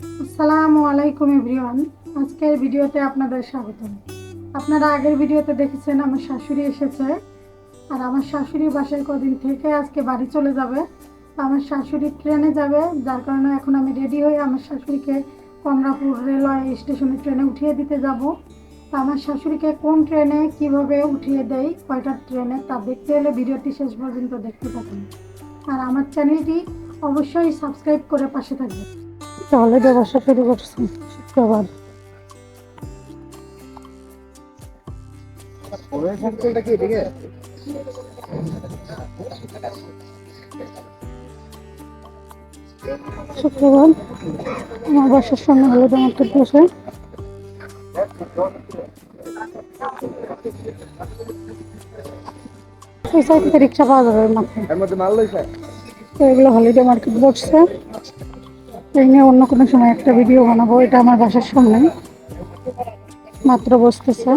আসসালামু আলাইকুম এভরিওয়ান। আজকের ভিডিওতে আপনাদের স্বাগতম। আপনারা আগের ভিডিওতে দেখেছেন আমার শাশুড়ি এসেছে আর আমার শাশুড়ি বাসায় কদিন থেকে আজকে বাড়ি চলে যাবে। আমার শাশুড়ি ট্রেনে যাবে, যার কারণে এখন আমি রেডি হয়ে আমার শাশুড়িকে কমলাপুর রেলওয়ে স্টেশনে ট্রেনে উঠিয়ে দিতে যাব। আমার শাশুড়িকে কোন ট্রেনে কীভাবে উঠিয়ে দেয় কয়টা ট্রেনে তা দেখতে হলে ভিডিওটি শেষ পর্যন্ত দেখতে থাকুন। আর আমার চ্যানেলটি অবশ্যই সাবস্ক্রাইব করে পাশে থাকবে তাহলে ব্যবসা শুরু করছি শুক্রবার। শুক্রবার। আমার বাসার সামনে হলো মার্কেট বসে সাইড রিক্সা পাওয়া যাবে মাথায় এগুলো হলিডে মার্কেট বসছে। এই নিয়ে অন্য কোনো সময় একটা ভিডিও বানাবো, এটা আমার বাসার সামনে। মাত্র বসতেছে।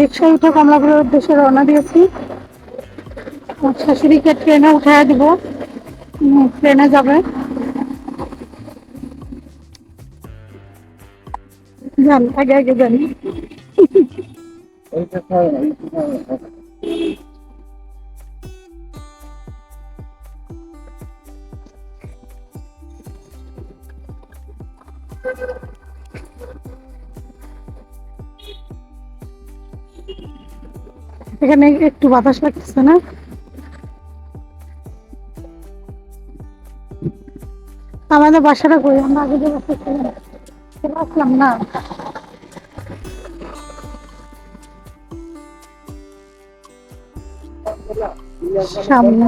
রিক্সায় উঠে কমলাপুরের উদ্দেশ্যে রওনা দিয়েছি। শাশুড়িকে ট্রেনে উঠায় দিব। ট্রেনে যাবে। যান, আগে আগে জানি এইটা খায় না এইটা খায় না এখানে একটু বাতাস লাগতেছে না? আমাদের বাসাটা করি আমরা আগে যে বাসা ছিলাম আসলাম না। সামনে।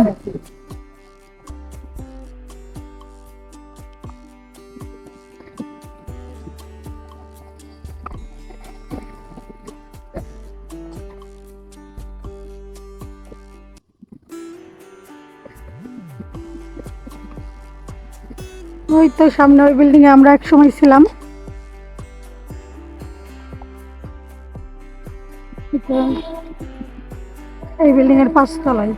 ওই তো সামনে ওই বিল্ডিং এ আমরা এক সময় ছিলাম এই বিল্ডিং এর পাঁচ তলায়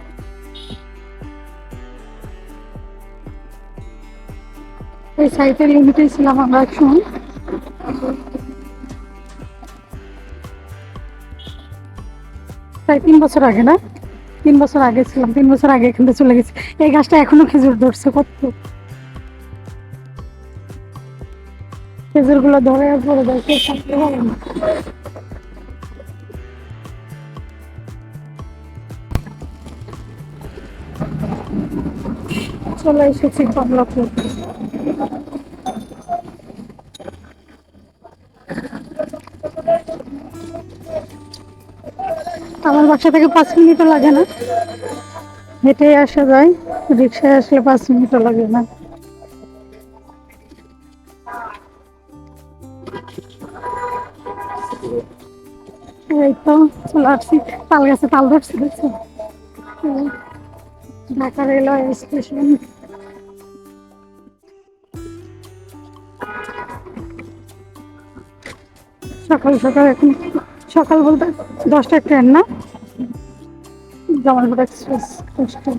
এই সাইটের লিমিটেই ছিলাম আমরা এক সময় প্রায় তিন বছর আগে না? তিন বছর আগে ছিলাম, তিন বছর আগে এখান চলে গেছি। এই গাছটা এখনও খেজুর ধরছে, কত? ধরে না। চলে এসেছি আমার বাসা থেকে পাঁচ মিনিটও লাগে না। হেঁটে আসা যায়, রিক্সায় আসলে পাঁচ মিনিটও লাগে না। এই তো, চলে আসছি। তাল গাছে তাল ধরছি, দেখছ? Dhaka railway station. সকাল সকাল এখন, সকাল বলতে দশটা ট্রেন না? জামালপুর এক্সপ্রেস দশটা।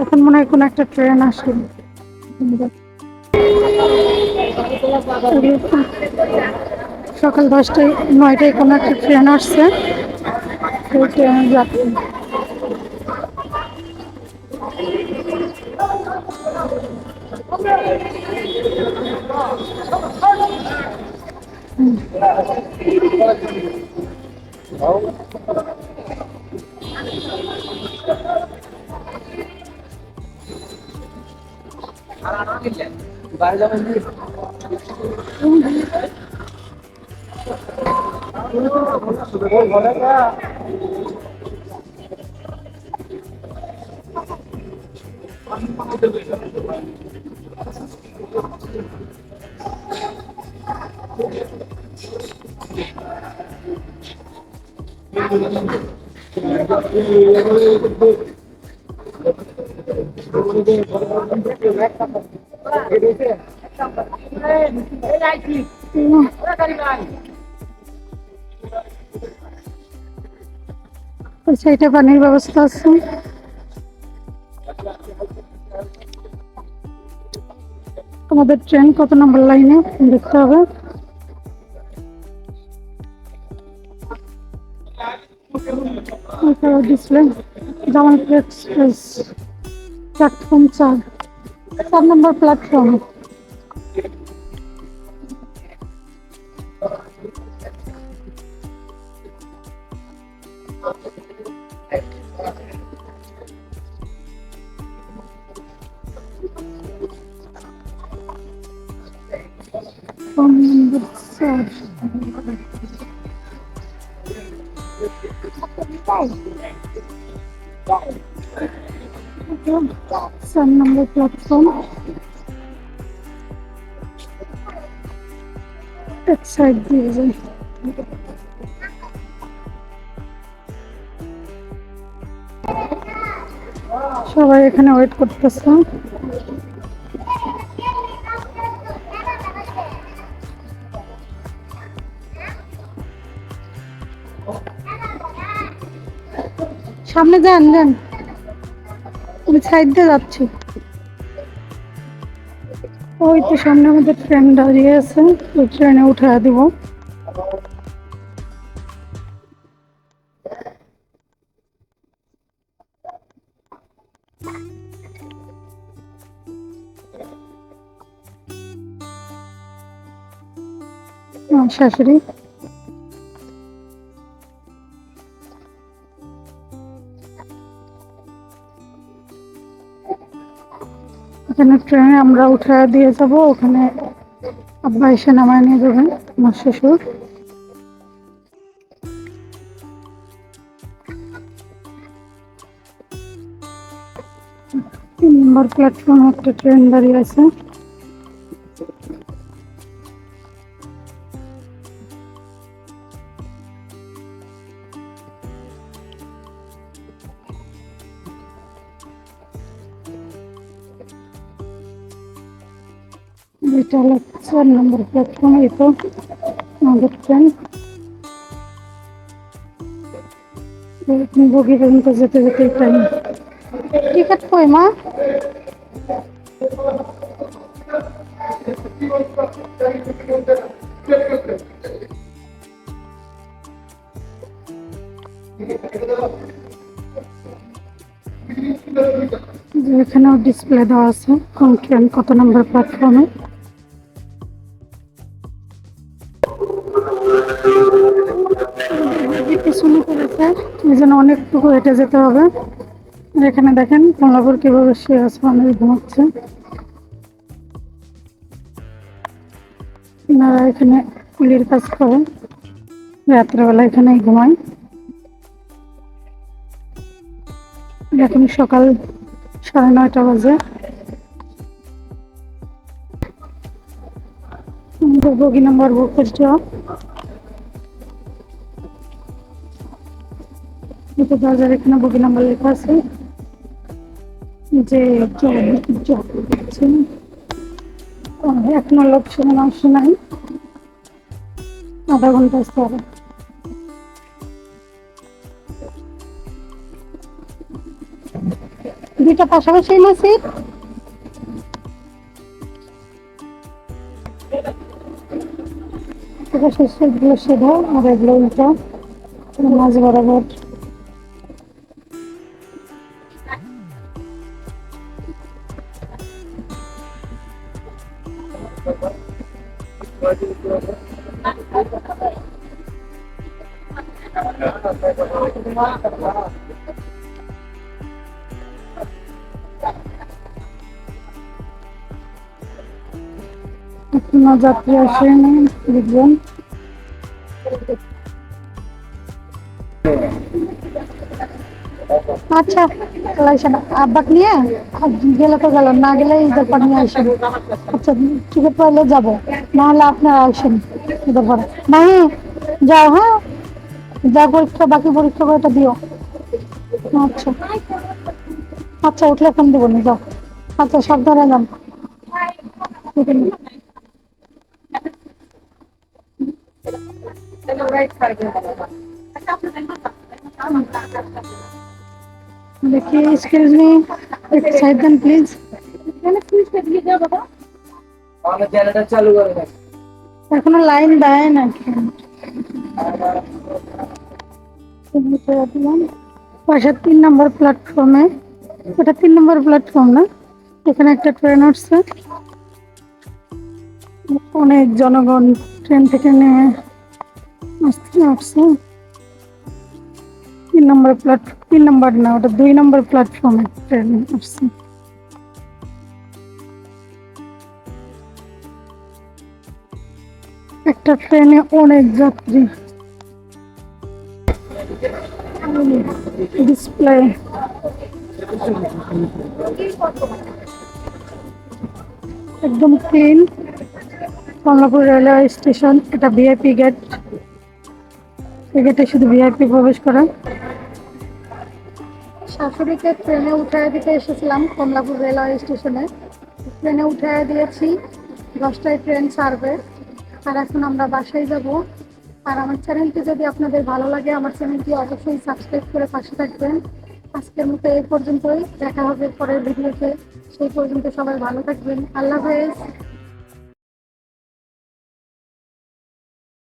এখন মনে হয় কোনো একটা ট্রেন আসে সকাল দশটায় নয়টায় কোনো একটা ট্রেন আসছে। সেই ট্রেনে বাইরে যাবেন কি ওই সাইডে পানির ব্যবস্থা আছে। আমাদের ট্রেন কত নম্বর লাইনে দেখতে হবে। ডিসপ্লে জামালপুর এক্সপ্রেস প্ল্যাটফর্ম চার। চার নম্বর platform প্ল্যাটফর্ম নম্বর চার চার নম্বর প্ল্যাটফর্ম এক সাইড দিয়ে যাই সবাই এখানে ওয়েট করতেছে সামনে যান যান। আমি সাইড দিয়ে যাচ্ছি। ওই তো সামনে আমাদের ট্রেন দাঁড়িয়ে আছে। ওই ট্রেনে উঠে দিব। শাশুড়ি এখানে ট্রেনে আমরা উঠে দিয়ে যাব, ওখানে আব্বা এসে নামায় নিয়ে যাবেন আমার শ্বশুর। তিন নম্বর প্ল্যাটফর্মে একটা ট্রেন দাঁড়িয়ে আছে। এটা হলো চার নম্বর প্ল্যাটফর্ম এই তো আমাদের ট্রেন বগি পর্যন্ত যেতে যেতে ট্রেন টিকিট কই, মা? এখানেও ডিসপ্লে দেওয়া আছে। কোন ট্রেন কত নম্বর প্ল্যাটফর্মে অনেকটুকু হেঁটে যেতে হবে। এখানে দেখেন কমলাপুর কীভাবে আছে মানুষ ঘুমাচ্ছে। এনারা এখানে কুলির কাজ করে রাত্রেবেলা এখানেই ঘুমায়। এখন সকাল সাড়ে নয়টা বাজে। বগি নাম্বার বুক এটা বাজার এখানে বগি নাম্বার লেখা আছে যে এখনও লোক সেখানে আসে নাই। আধা ঘণ্টা আসতে হবে। দুইটা পাশাপাশি পাশাপাশি সিটগুলো সিধা, আর এগুলো উল্টা মাঝ বরাবর এখনও যাত্রী আসেনি দেখবেন আচ্ছা আব্বাক নিয়ে? গেলে তো গেল না গেলে পর নিয়ে আসেন। আচ্ছা টিকিট পাইলে যাব, না হলে আপনারা আসেন পরে নাই যাও হ্যাঁ? যা পরীক্ষা, বাকি পরীক্ষা করে দিও? আচ্ছা। আচ্ছা উঠলে ফোন দেবো না, যাও। আচ্ছা সাবধানে যান। দেখি এক্সকিউজ মি একটু সাইড দেন প্লিজ আমাদের জেনারেটর চালু করে দেন এখনও লাইন দেয় না পাশের তিন নম্বর প্ল্যাটফর্মে এটা তিন নম্বর প্ল্যাটফর্ম না এখানে একটা ট্রেন উঠছে অনেক জনগণ ট্রেন থেকে নেমে আসতে আসছে তিন নম্বর প্ল্যাট তিন নম্বর না, ওটা দুই নম্বর প্ল্যাটফর্মে ট্রেন আসছে। একটা ট্রেনে অনেক যাত্রী। ডিসপ্লে একদম ক্লিন কমলাপুর রেলওয়ে স্টেশন এটা ভিআইপি গেট এই গেটে শুধু ভিআইপি প্রবেশ করে। শাশুড়িকে ট্রেনে উঠায় দিতে এসেছিলাম কমলাপুর রেলওয়ে স্টেশনে। ট্রেনে উঠায় দিয়েছি, দশটায় ট্রেন ছাড়বে। আর এখন আমরা বাসায় যাব। আর আমার চ্যানেলটি যদি আপনাদের ভালো লাগে, আমার চ্যানেলটি অবশ্যই সাবস্ক্রাইব করে পাশে থাকবেন। আজকের মতো এই পর্যন্তই। দেখা হবে পরের ভিডিওতে। সেই পর্যন্ত সবাই ভালো থাকবেন। আল্লাহ হাফেজ।